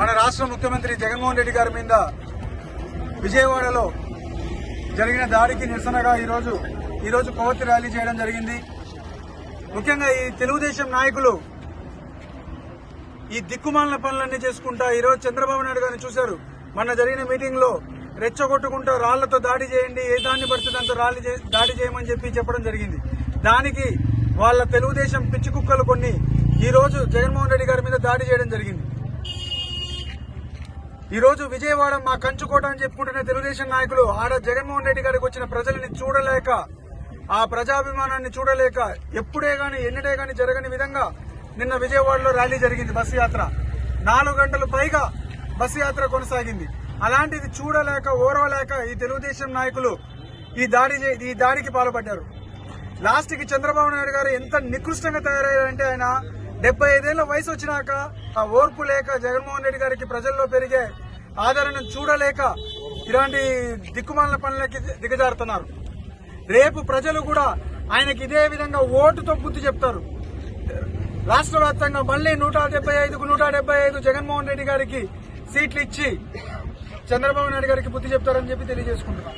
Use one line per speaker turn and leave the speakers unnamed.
మన రాష్ట్ర ముఖ్యమంత్రి జగన్మోహన్ రెడ్డి గారి మీద విజయవాడలో జరిగిన దాడికి నిరసనగా ఈరోజు ఈరోజు కొవ్వొత్తి ర్యాలీ చేయడం జరిగింది. ముఖ్యంగా ఈ తెలుగుదేశం నాయకులు ఈ దిక్కుమాలిన పనులన్నీ చేసుకుంటా ఈరోజు చంద్రబాబు నాయుడు గారిని చూశారు. మొన్న జరిగిన మీటింగ్లో రెచ్చగొట్టుకుంటూ రాళ్ళతో దాడి చేయండి ఏ దాన్ని పడితే దాంతో రాళ్ళు దాడి చేయమని చెప్పి చెప్పడం జరిగింది. దానికి వాళ్ళ తెలుగుదేశం పిచ్చి కుక్కలు కొన్ని ఈరోజు జగన్మోహన్ రెడ్డి గారి మీద దాడి చేయడం జరిగింది. ఈరోజు విజయవాడ మా కంచుకోట అని చెప్పుకుంటున్న తెలుగుదేశం నాయకులు ఆడ జగన్మోహన్ రెడ్డి గారికి వచ్చిన ప్రజల్ని చూడలేక ఆ ప్రజాభిమానాన్ని చూడలేక ఎప్పుడే గాని ఎన్నడే గాని జరగని విధంగా నిన్న విజయవాడలో ర్యాలీ జరిగింది బస్సు యాత్ర. నాలుగు గంటలు పైగా బస్సు యాత్ర కొనసాగింది. అలాంటిది చూడలేక ఓర్వలేక ఈ తెలుగుదేశం నాయకులు ఈ దాడి ఈ దాడికి పాల్పడ్డారు. లాస్ట్కి చంద్రబాబు నాయుడు గారు ఎంత నికృష్టంగా తయారయ్యారంటే ఆయన డెబ్బై ఐదేళ్ళ వయసు వచ్చినాక ఆ ఓర్పు లేక జగన్మోహన్ రెడ్డి గారికి ప్రజల్లో పెరిగే ఆదరణ చూడలేక ఇలాంటి దిక్కుమాల పనులకి దిగజారుతున్నారు. రేపు ప్రజలు కూడా ఆయనకి ఇదే విధంగా ఓటుతో బుద్ధి చెప్తారు. రాష్ట్ర వ్యాప్తంగా మళ్ళీ నూట డెబ్బై ఐదుకు నూట డెబ్బై ఐదు జగన్మోహన్ రెడ్డి గారికి సీట్లు ఇచ్చి చంద్రబాబు నాయుడు గారికి బుద్ధి చెప్తారని చెప్పి తెలియజేసుకుంటున్నాం.